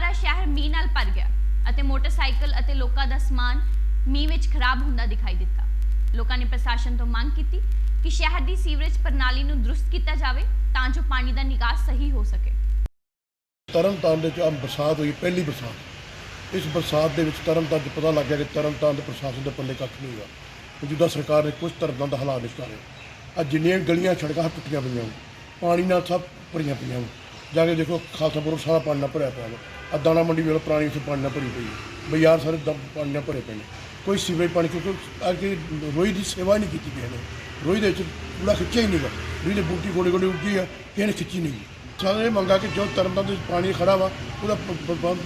ਸਾਰਾ ਸ਼ਹਿਰ ਮੀਂਹ ਨਾਲ ਭਰ ਗਿਆ ਅਤੇ ਮੋਟਰਸਾਈਕਲ ਅਤੇ ਲੋਕਾਂ ਦਾ ਸਮਾਨ ਮੀਂਹ ਵਿੱਚ ਖਰਾਬ ਹੁੰਦਾ ਦਿਖਾਈ ਦਿੱਤਾ। ਲੋਕਾਂ ਨੇ ਪ੍ਰਸ਼ਾਸਨ ਤੋਂ ਮੰਗ ਕੀਤੀ ਕਿ ਸ਼ਹਿਰ ਦੀ ਸੀਵਰੇਜ ਪ੍ਰਣਾਲੀ ਨੂੰ ਦਰੁਸਤ ਕੀਤਾ ਜਾਵੇ ਤਾਂ ਜੋ ਪਾਣੀ ਦਾ ਨਿਕਾਸ ਸਹੀ ਹੋ ਸਕੇ। ਤਰਨਤਾਰਨ ਦੇ ਵਿੱਚ ਆ ਬਰਸਾਤ ਹੋਈ, ਪਹਿਲੀ ਬਰਸਾਤ। ਇਸ ਬਰਸਾਤ ਦੇ ਵਿੱਚ ਤਰਨਤਾਰਨ 'ਚ ਪਤਾ ਲੱਗ ਗਿਆ ਕਿ ਤਰਨਤਾਰਨ ਦੇ ਪ੍ਰਸ਼ਾਸਨ ਦੇ ਪੱਲੇ ਕੱਖ ਨਹੀਂ ਹੈਗਾ ਜਿੱਦਾਂ ਸਰਕਾਰ ਨੇ ਕੁਝ ਤਰ੍ਹਾਂ ਦਾ ਹਾਲਾਤ ਨਹੀਂ ਕਰੇ ਆ ਜਿੰਨੀਆਂ ਗਲੀਆਂ, ਸੜਕਾਂ ਟੁੱਟੀਆਂ ਪਈਆਂ ਪਾਣੀ ਨਾਲ ਸਭ ਭਰੀਆਂ ਪਈਆਂ ਜਾ ਕੇ ਦੇਖੋ ਖਾਲਸਾਪੁਰ ਸਾਰਾ ਪਾਣੀ ਨਾਲ ਭਰਿਆ ਪਿਆ ਵਾ ਆ ਦਾਣਾ ਮੰਡੀ ਵੇਲੇ ਪੁਰਾਣੀ ਉੱਥੇ ਪਾਣੀ ਨਾਲ ਭਰੀ ਪਈ ਹੈ। ਬਾਜ਼ਾਰ ਸਾਰੇ ਦਮ ਪਾਣੀ ਨਾਲ ਭਰੇ ਪਏ ਨੇ। ਕੋਈ ਸੀਵਰੇਜ ਪਾਣੀ ਕਿਉਂਕਿ ਅੱਗੇ ਰੋਈ ਦੀ ਸੇਵਾ ਨਹੀਂ ਕੀਤੀ ਕਿਸੇ ਨੇ। ਰੋਈ ਦੇ ਵਿੱਚ ਪੂਰਾ ਖਿੱਚਿਆ ਹੀ ਨਹੀਂਗਾ। ਰੋਈ ਦੇ ਬੂਟੀ ਗੋਡੇ ਗੋਡੇ ਉੱਗੀ ਆ, ਕਿਸੇ ਨੇ ਖਿੱਚੀ ਨਹੀਂ ਸਾਰੇ ਇਹ ਮੰਗਾ ਕਿ ਜੋ ਤਰਨਤਾਰਨ ਦੇ ਵਿੱਚ ਪਾਣੀ ਖੜਾ ਵਾ, ਉਹਦਾ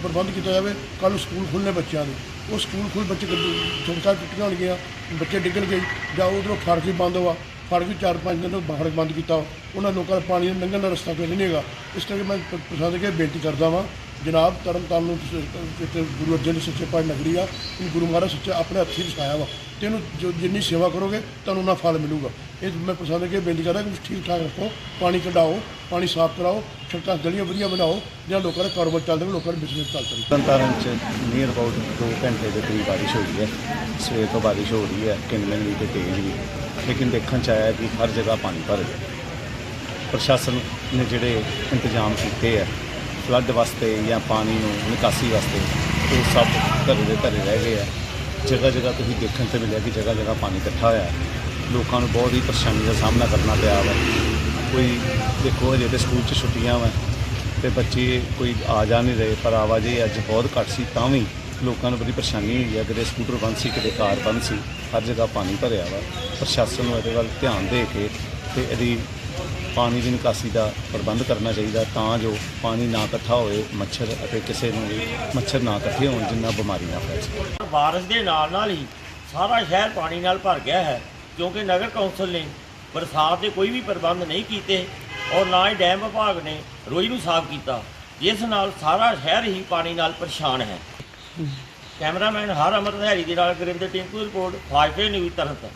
ਪ੍ਰਬੰਧ ਕੀਤਾ ਜਾਵੇ। ਕੱਲ੍ਹ ਨੂੰ ਸਕੂਲ ਖੁੱਲ੍ਹਣੇ ਬੱਚਿਆਂ ਦੇ। ਉਹ ਸਕੂਲ ਖੁੱਲ ਬੱਚੇ ਸੜਕਾਂ ਟੁੱਟੀਆਂ ਹੋਣਗੀਆਂ, ਬੱਚੇ ਡਿੱਗਣਗੇ ਜਾਂ ਉਧਰੋਂ ਫੜਕ ਵੀ ਬੰਦ ਹੋਆ। ਫੜਕ ਵੀ ਚਾਰ ਪੰਜ ਦਿਨ ਤੋਂ ਬਾਹਰ ਬੰਦ ਕੀਤਾ ਉਹਨਾਂ ਲੋਕਾਂ ਦਾ ਪਾਣੀ ਲੰਘਣ ਦਾ ਰਸਤਾ ਕੋਈ ਨਹੀਂ ਹੈਗਾ। ਇਸ ਕਰਕੇ ਮੈਂ ਪ੍ਰਸ਼ਾਸਨ ਅੱਗੇ ਬੇਨਤੀ ਕਰਦਾ ਵਾਂ ਜਨਾਬ ਤਰਨਤਾਰਨ ਨੂੰ ਤੁਸੀਂ, ਗੁਰੂ ਅਰਜਨ ਦੇਵ ਸੱਚੇ ਪਾਤਸ਼ਾਹ ਨਗਰੀ ਆ ਇਹ ਗੁਰੂ ਮਹਾਰਾਜ ਸੱਚੇ ਆਪਣੇ ਹੱਥੀਂ ਵਸਾਇਆ ਵਾ। ਤੇ ਇਹਨੂੰ ਜੋ ਜਿੰਨੀ ਸੇਵਾ ਕਰੋਗੇ ਤੁਹਾਨੂੰ ਉਹਨਾਂ ਫਲ ਮਿਲੂਗਾ। ਇਹ ਮੈਂ ਪ੍ਰਸ਼ਾਸਨ ਅੱਗੇ ਬੇਨਤੀ ਕਰਦਾ ਕਿ ਤੁਸੀਂ ਠੀਕ ਠਾਕ ਰੱਖੋ ਪਾਣੀ ਕਢਾਓ ਪਾਣੀ ਸਾਫ਼ ਕਰਾਓ ਸੜਕਾਂ ਗਲੀਆਂ ਵਧੀਆ ਬਣਾਓ ਜਾਂ ਲੋਕਾਂ ਦਾ ਕਾਰੋਬਾਰ ਚੱਲਦਾ ਲੋਕਾਂ ਦਾ ਬਿਜ਼ਨਸ ਚੱਲ ਸਕੇ ਤਰਨਤਾਰਨ ਚ ਨੀਅਰ ਅਬਾਊਟ 2 ਘੰਟੇ ਦੇ ਕਰੀਬ ਬਾਰਿਸ਼ ਹੋਈ ਹੈ। ਸਵੇਰ ਤੋਂ ਬਾਰਿਸ਼ ਹੋ ਰਹੀ ਹੈ ਕਿੰਨੇ ਵੀ ਤੇ ਤੇਜ਼ ਵੀ। ਲੇਕਿਨ ਦੇਖਣ ਚ ਆਇਆ ਕਿ ਹਰ ਜਗ੍ਹਾ ਪਾਣੀ ਭਰ ਗਿਆ। ਪ੍ਰਸ਼ਾਸਨ ਨੇ ਜਿਹੜੇ ਇੰਤਜ਼ਾਮ ਕੀਤੇ ਹੈ ਫਲੱਡ ਵਾਸਤੇ ਜਾਂ ਪਾਣੀ ਨੂੰ ਨਿਕਾਸੀ ਵਾਸਤੇ ਉਹ ਸਭ ਧਰੇ ਦੇ ਧਰੇ ਰਹਿ ਗਏ ਆ। ਜਗ੍ਹਾ ਜਗ੍ਹਾ ਤੁਸੀਂ ਦੇਖਣ ਤੇ ਮਿਲਿਆ ਕਿ ਜਗ੍ਹਾ ਜਗ੍ਹਾ ਪਾਣੀ ਇਕੱਠਾ ਹੋਇਆ। ਲੋਕਾਂ ਨੂੰ ਬਹੁਤ ਹੀ ਪਰੇਸ਼ਾਨੀ ਦਾ ਸਾਹਮਣਾ ਕਰਨਾ ਪਿਆ ਵਾ। ਕੋਈ ਦੇਖੋ ਹਜੇ ਤੇ ਸਕੂਲ 'ਚ ਛੁੱਟੀਆਂ ਵਾ ਤੇ ਬੱਚੇ ਕੋਈ ਆ ਜਾ ਨਹੀਂ ਰਹੇ, ਪਰ ਆਵਾਜਾਈ ਅੱਜ ਬਹੁਤ ਘੱਟ ਸੀ, ਤਾਂ ਵੀ ਲੋਕਾਂ ਨੂੰ ਬੜੀ ਪਰੇਸ਼ਾਨੀ ਹੋਈ ਹੈ ਕਿਤੇ ਸਕੂਟਰ ਬੰਦ ਸੀ, ਕਿਤੇ ਕਾਰ ਬੰਦ ਸੀ, ਹਰ ਜਗ੍ਹਾ ਪਾਣੀ ਭਰਿਆ ਵਾ। ਪ੍ਰਸ਼ਾਸਨ ਨੂੰ ਇਹਦੇ ਵੱਲ ਧਿਆਨ ਦੇ ਕੇ ਤੇ ਇਹਦੀ ਪਾਣੀ ਦੀ ਨਿਕਾਸੀ ਦਾ ਪ੍ਰਬੰਧ ਕਰਨਾ ਚਾਹੀਦਾ ਤਾਂ ਜੋ ਪਾਣੀ ਨਾ ਇਕੱਠਾ ਹੋਵੇ ਮੱਛਰ ਅਤੇ ਕਿਸੇ ਨੂੰ ਵੀ ਮੱਛਰ ਨਾ ਇਕੱਠੇ ਹੋਣ ਜਿੰਨਾ ਬਿਮਾਰੀ ਨਾ ਫੈਲ ਸਕੇ ਬਾਰਿਸ਼ ਦੇ ਨਾਲ ਨਾਲ ਹੀ ਸਾਰਾ ਸ਼ਹਿਰ ਪਾਣੀ ਨਾਲ ਭਰ ਗਿਆ ਹੈ, ਕਿਉਂਕਿ ਨਗਰ ਕੌਂਸਲ ਨੇ ਬਰਸਾਤ ਦੇ ਕੋਈ ਵੀ ਪ੍ਰਬੰਧ ਨਹੀਂ ਕੀਤੇ ਔਰ ਨਾ ਹੀ ਡੈਮ ਵਿਭਾਗ ਨੇ ਰੋਈ ਨੂੰ ਸਾਫ਼ ਕੀਤਾ, ਜਿਸ ਨਾਲ ਸਾਰਾ ਸ਼ਹਿਰ ਹੀ ਪਾਣੀ ਨਾਲ ਪਰੇਸ਼ਾਨ ਹੈ। ਕੈਮਰਾਮੈਨ ਹਰ ਅਮਰ ਹਰੀ ਦੇ ਨਾਲ ਗੁਰਿੰਦਰ ਟਿੰਕੂ ਦੀ ਰਿਪੋਰਟ ਫਾਸਟਵੇ ਨਿਊਜ਼ ਤਰਨਤਾਰਨ।